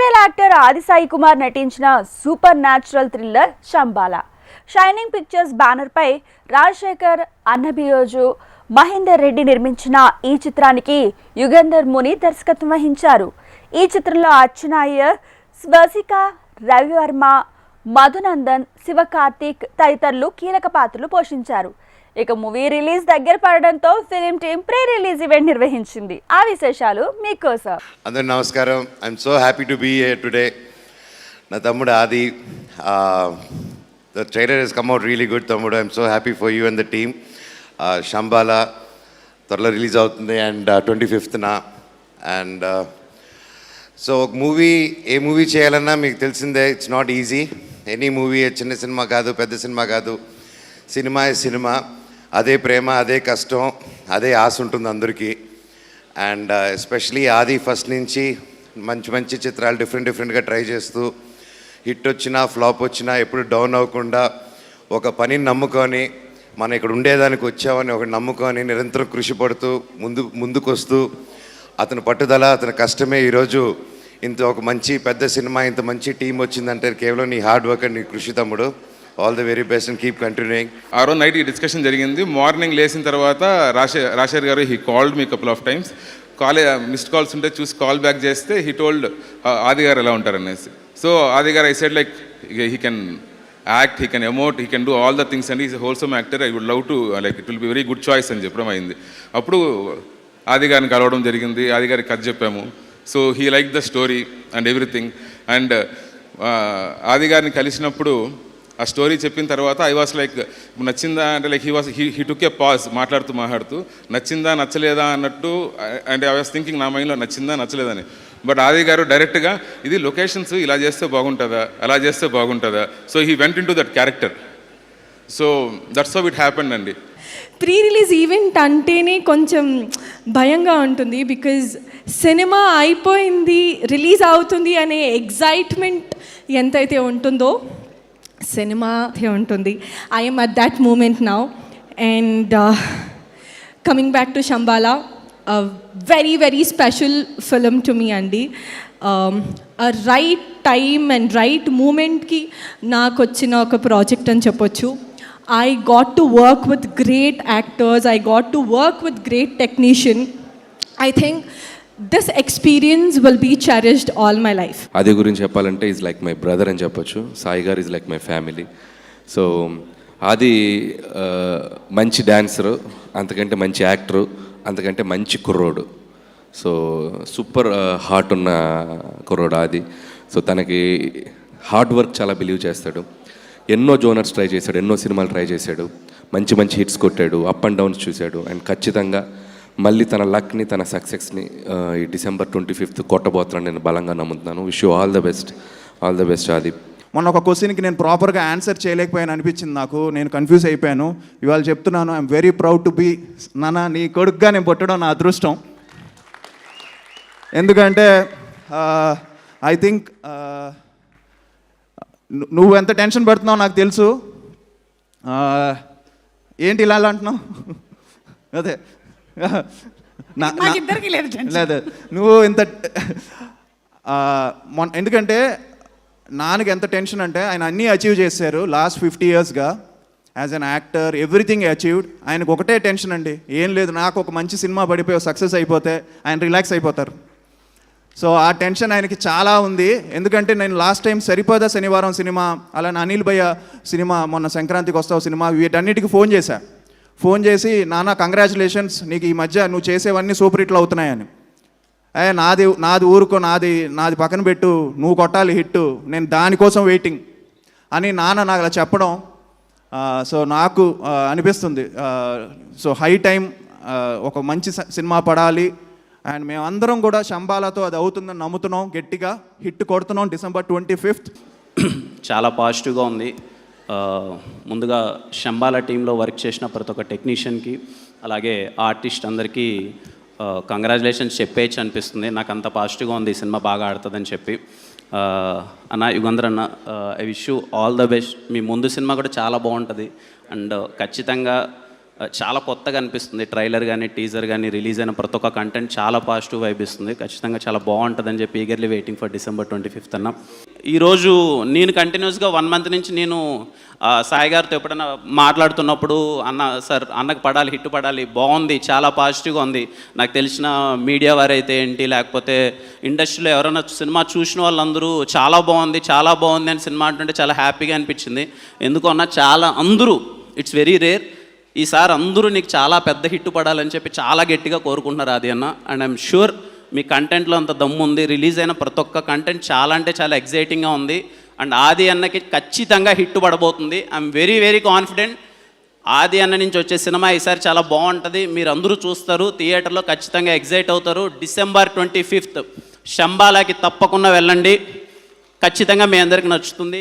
Style actor ఆదిసాయి Kumar నటించిన super natural thriller Shambhala. Shining pictures బ్యానర్పై రాజశేఖర్ అన్నబియోజు మహేందర్ రెడ్డి నిర్మించిన ఈ చిత్రానికి యుగంధర్ ముని దర్శకత్వం వహించారు. ఈ చిత్రంలో అర్చన స్వసిక రవివర్మ మధునందన్ శివకార్తిక్ తదితరులు కీలక పాత్రలు పోషించారు. ఇక మూవీ రిలీజ్ దగ్గర పడడంతో film team pre release event నిర్వహించింది. ఆ విశేషాలు మీకోసం. అందరు నమస్కారం. I'm so happy to be here today నా తమ్ముడు Aadi the trailer is come out really good తమ్ముడు. I'm so happy for you and the team Shambhala త్వరలో రిలీజ్ అవుతుంది అండ్ ట్వంటీ ఫిఫ్త్న అండ్ సో ఒక మూవీ ఏ మూవీ చేయాలన్నా మీకు తెలిసిందే it's not easy any movie చిన్న సినిమా కాదు పెద్ద సినిమా కాదు సినిమా సినిమా అదే ప్రేమ అదే కష్టం అదే ఆశ ఉంటుంది అందరికీ. And uh, especially Aadi first నుంచి మంచి మంచి చిత్రాలు డిఫరెంట్ డిఫరెంట్గా ట్రై చేస్తూ హిట్ వచ్చినా ఫ్లాప్ వచ్చినా ఎప్పుడు డౌన్ అవ్వకుండా ఒక పనిని నమ్ముకొని మనం ఇక్కడ ఉండేదానికి వచ్చామని ఒక నమ్ముకొని నిరంతరం కృషి పడుతూ ముందు ముందుకొస్తూ అతని పట్టుదల అతని కష్టమే ఈరోజు ఇంత ఒక మంచి పెద్ద సినిమా ఇంత మంచి టీం వచ్చిందంటే కేవలం నీ హార్డ్ వర్క్ అండ్ నీ కృషి తమ్ముడు. All the very best and keep continuing ఆ రోజు నైట్ ఈ డిస్కషన్ జరిగింది. మార్నింగ్ లేచిన తర్వాత రాషే రాషేర్ గారు he called me couple of times కాలే మిస్డ్ కాల్స్ ఉంటే చూసి కాల్ బ్యాక్ చేస్తే హీ టోల్డ్ uh, ఆది గారు ఎలా ఉంటారు అనేసి. సో ఆది గారు I said like he can act he can emote he can do all the things and is wholesome actor I would love to like it will be very good choice అని చెప్పడం అయింది. అప్పుడు ఆది గారిని కలవడం జరిగింది. ఆది గారికి కథ చెప్పాము. So he like the story and everything and Aadi గారిని కలిసినప్పుడు ఆ స్టోరీ చెప్పిన తర్వాత ఐ వాస్ లైక్ నచ్చిందా? అంటే like he was he he took a pause మాట్లాడుతూ మాట్లాడుతూ నచ్చిందా నచ్చలేదా అన్నట్టు అండ్ ఐ వాస్ థింకింగ్ నా మైండ్లో నచ్చిందా నచ్చలేదని బట్ ఆది గారు డైరెక్ట్గా ఇది లొకేషన్స్ ఇలా చేస్తే బాగుంటుందా? అలా చేస్తే బాగుంటుందా? So he went in to that character so that's how it happened అండి. ప్రీ రిలీజ్ ఈవెంట్ అంటేనే కొంచెం భయంగా ఉంటుంది బికాజ్ సినిమా అయిపోయింది రిలీజ్ అవుతుంది అనే ఎగ్జైట్మెంట్ ఎంతైతే ఉంటుందో సినిమా ఉంటుంది. I'm at that moment now and coming back to Shambhala very very special film to me అండి రైట్ టైం అండ్ రైట్ మూమెంట్కి నాకు వచ్చిన ఒక ప్రాజెక్ట్ అని చెప్పొచ్చు. I got to work with great actors I got to work with great technician I think this experience will be cherished all my life అది గురించి చెప్పాలంటే ఈజ్ లైక్ మై బ్రదర్ అని చెప్పొచ్చు. సాయి గారు is like my family so అది మంచి dancer అంతకంటే మంచి యాక్టరు అంతకంటే మంచి కుర్రోడు. సో సూపర్ హార్ట్ ఉన్న కుర్రోడు అది సో తనకి హార్డ్ వర్క్ చాలా బిలీవ్ చేస్తాడు. ఎన్నో జోనర్స్ ట్రై చేశాడు ఎన్నో సినిమాలు ట్రై చేశాడు మంచి మంచి హిట్స్ కొట్టాడు అప్ అండ్ డౌన్స్ చూశాడు అండ్ ఖచ్చితంగా మళ్ళీ తన లక్ని తన సక్సెస్ని ఈ డిసెంబర్ ట్వంటీ ఫిఫ్త్ కొట్టబోతున్నాను నేను బలంగా నమ్ముతున్నాను. Wish you all the best all the best Aadi మొన్న ఒక క్వశ్చన్కి నేను ప్రాపర్గా ఆన్సర్ చేయలేకపోయాను అనిపించింది నాకు. నేను కన్ఫ్యూజ్ అయిపోయాను. ఇవాళ చెప్తున్నాను I'm very proud to be నాన్న నీ కొడుకుగా నేను పుట్టడం నా అదృష్టం. ఎందుకంటే ఐ థింక్ నువ్వు ఎంత టెన్షన్ పడుతున్నావు నాకు తెలుసు. ఏంటి ఇలా అంటున్నావు? అదే. లేదు నువ్వు ఇంత మొన్న ఎందుకంటే నాన్నకి ఎంత టెన్షన్ అంటే ఆయన అన్నీ అచీవ్ చేశారు లాస్ట్ ఫిఫ్టీ ఇయర్స్గా. As an actor everything achieved. ఆయనకు ఒకటే టెన్షన్ అండి. ఏం లేదు నాకు ఒక మంచి సినిమా పడిపోయి సక్సెస్ అయిపోతే ఆయన రిలాక్స్ అయిపోతారు. సో ఆ టెన్షన్ ఆయనకి చాలా ఉంది. ఎందుకంటే నేను లాస్ట్ టైం సరిపోదా శనివారం సినిమా అలానే అనిల్ భయ్య సినిమా మొన్న సంక్రాంతికి వస్తావు సినిమా వీటన్నిటికి ఫోన్ చేశా. ఫోన్ చేసి నాన్న కంగ్రాచులేషన్స్ నీకు ఈ మధ్య నువ్వు చేసేవన్నీ సూపర్ హిట్లు అవుతున్నాయని. ఏ నాది నాది ఊరుకో నాది నాది పక్కన పెట్టు నువ్వు కొట్టాలి హిట్ నేను దానికోసం వెయిటింగ్ అని నాన్న నాకు అలా చెప్పడం సో నాకు అనిపిస్తుంది. సో హై టైం ఒక మంచి సినిమా పడాలి అండ్ మేమందరం కూడా శంబాలతో అది అవుతుందని నమ్ముతున్నాం గట్టిగా హిట్ కొడుతున్నాం డిసెంబర్ ట్వంటీ ఫిఫ్త్. చాలా పాజిటివ్గా ఉంది. ముందుగా శంబాల టీంలో వర్క్ చేసిన ప్రతి ఒక్క టెక్నీషియన్కి అలాగే ఆర్టిస్ట్ అందరికీ కంగ్రాచులేషన్స్ చెప్పేయచ్చు అనిపిస్తుంది. నాకు అంత పాజిటివ్గా ఉంది ఈ సినిమా బాగా ఆడుతుందని చెప్పి. అన్న యుగంధర్ అన్న I wish you all the best మీ ముందు సినిమా కూడా చాలా బాగుంటుంది. అండ్ ఖచ్చితంగా చాలా కొత్తగా అనిపిస్తుంది. ట్రైలర్ కానీ టీజర్ కానీ రిలీజ్ అయిన ప్రతి ఒక్క కంటెంట్ చాలా పాజిటివ్ వైబ్ ఇస్తుంది. ఖచ్చితంగా చాలా బాగుంటుందని చెప్పి eagerly waiting for December twenty fifth అన్న ఈరోజు నేను కంటిన్యూస్గా వన్ మంత్ నుంచి నేను సాయి గారితో ఎప్పుడైనా మాట్లాడుతున్నప్పుడు అన్న సార్ అన్నకు పడాలి హిట్ పడాలి బాగుంది చాలా పాజిటివ్గా ఉంది. నాకు తెలిసిన మీడియా వారైతే ఏంటి లేకపోతే ఇండస్ట్రీలో ఎవరైనా సినిమా చూసిన వాళ్ళందరూ చాలా బాగుంది చాలా బాగుంది అని సినిమా అంటుంటే చాలా హ్యాపీగా అనిపించింది. ఎందుకన్నా చాలా అందరూ ఇట్స్ వెరీ రేర్ ఈసారి అందరూ నీకు చాలా పెద్ద హిట్ పడాలని చెప్పి చాలా గట్టిగా కోరుకుంటున్నారు అది అన్న. అండ్ ఐఎమ్ షూర్ మీ కంటెంట్లో అంత దమ్ము ఉంది. రిలీజ్ అయిన ప్రతి ఒక్క కంటెంట్ చాలా అంటే చాలా ఎగ్జైటింగ్గా ఉంది. అండ్ ఆది అన్నకి ఖచ్చితంగా hit పడబోతుంది. I'm very very confident Aadi అన్న నుంచి వచ్చే సినిమా ఈసారి చాలా బాగుంటుంది. మీరు అందరూ చూస్తారు. థియేటర్లో ఖచ్చితంగా ఎగ్జైట్ అవుతారు. డిసెంబర్ ట్వంటీ ఫిఫ్త్ శంబాలాకి తప్పకుండా వెళ్ళండి. ఖచ్చితంగా మీ అందరికి నచ్చుతుంది.